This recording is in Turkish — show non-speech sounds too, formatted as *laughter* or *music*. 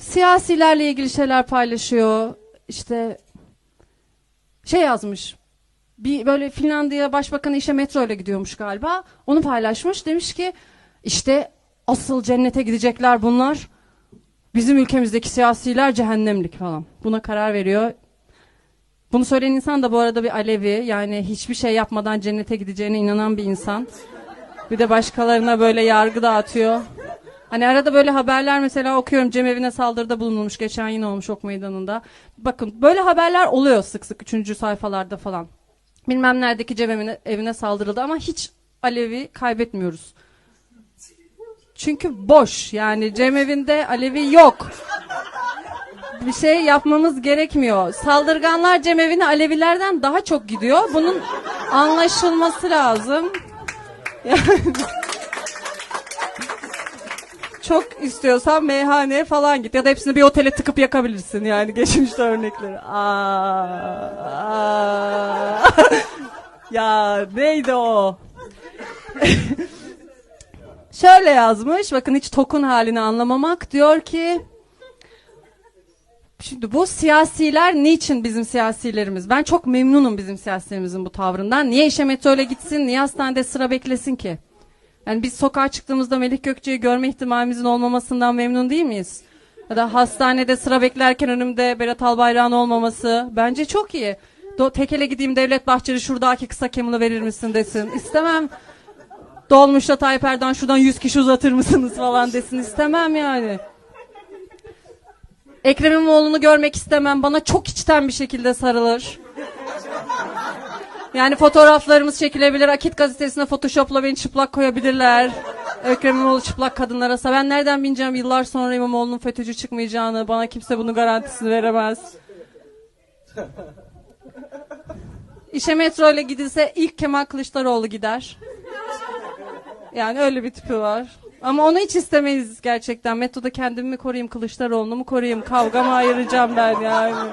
Siyasilerle ilgili şeyler paylaşıyor. İşte şey yazmış. Bir böyle Finlandiya Başbakanı işe metro ile gidiyormuş galiba. Onu paylaşmış. Demiş ki işte asıl cennete gidecekler bunlar. Bizim ülkemizdeki siyasiler cehennemlik falan. Buna karar veriyor. Bunu söyleyen insan da bu arada bir Alevi. Yani hiçbir şey yapmadan cennete gideceğine inanan bir insan. Bir de başkalarına böyle yargı dağıtıyor. Hani arada böyle haberler mesela okuyorum Cem evine saldırıda bulunulmuş. Geçen yine olmuş ok meydanında. Bakın böyle haberler oluyor sık sık üçüncü sayfalarda falan. Bilmem neredeki Cem evine, saldırıldı ama hiç Alevi kaybetmiyoruz. Çünkü boş yani Cem evinde Alevi yok. Bir şey yapmamız gerekmiyor. Saldırganlar Cem evine Alevilerden daha çok gidiyor. Bunun anlaşılması lazım. Yani- *laughs* çok istiyorsan meyhaneye falan git ya da hepsini bir otele tıkıp yakabilirsin yani *laughs* geçmişte örnekleri. Aa, aa. *laughs* ya neydi o? *laughs* Şöyle yazmış bakın hiç tokun halini anlamamak diyor ki Şimdi bu siyasiler niçin bizim siyasilerimiz? Ben çok memnunum bizim siyasilerimizin bu tavrından. Niye işe metroyla gitsin, niye hastanede sıra beklesin ki? Yani biz sokağa çıktığımızda Melih Gökçe'yi görme ihtimalimizin olmamasından memnun değil miyiz? Ya da hastanede sıra beklerken önümde Berat Albayrak'ın olmaması bence çok iyi. Do tekele gideyim Devlet Bahçeli şuradaki kısa kemını verir misin desin. İstemem. Dolmuşta Tayyip Erdoğan şuradan 100 kişi uzatır mısınız falan desin. İstemem yani. Ekrem İmamoğlu'nu görmek istemem. Bana çok içten bir şekilde sarılır. Yani fotoğraflarımız çekilebilir. Akit gazetesine photoshopla beni çıplak koyabilirler. Ekrem İmamoğlu çıplak kadınlara. Ben nereden bileceğim yıllar sonra İmamoğlu'nun FETÖ'cü çıkmayacağını. Bana kimse bunun garantisini veremez. İşe metro ile gidilse ilk Kemal Kılıçdaroğlu gider. Yani öyle bir tipi var. Ama onu hiç istemeyiz gerçekten. Metroda kendimi mi koruyayım, Kılıçdaroğlu'nu mu koruyayım, kavga mı ayıracağım ben yani.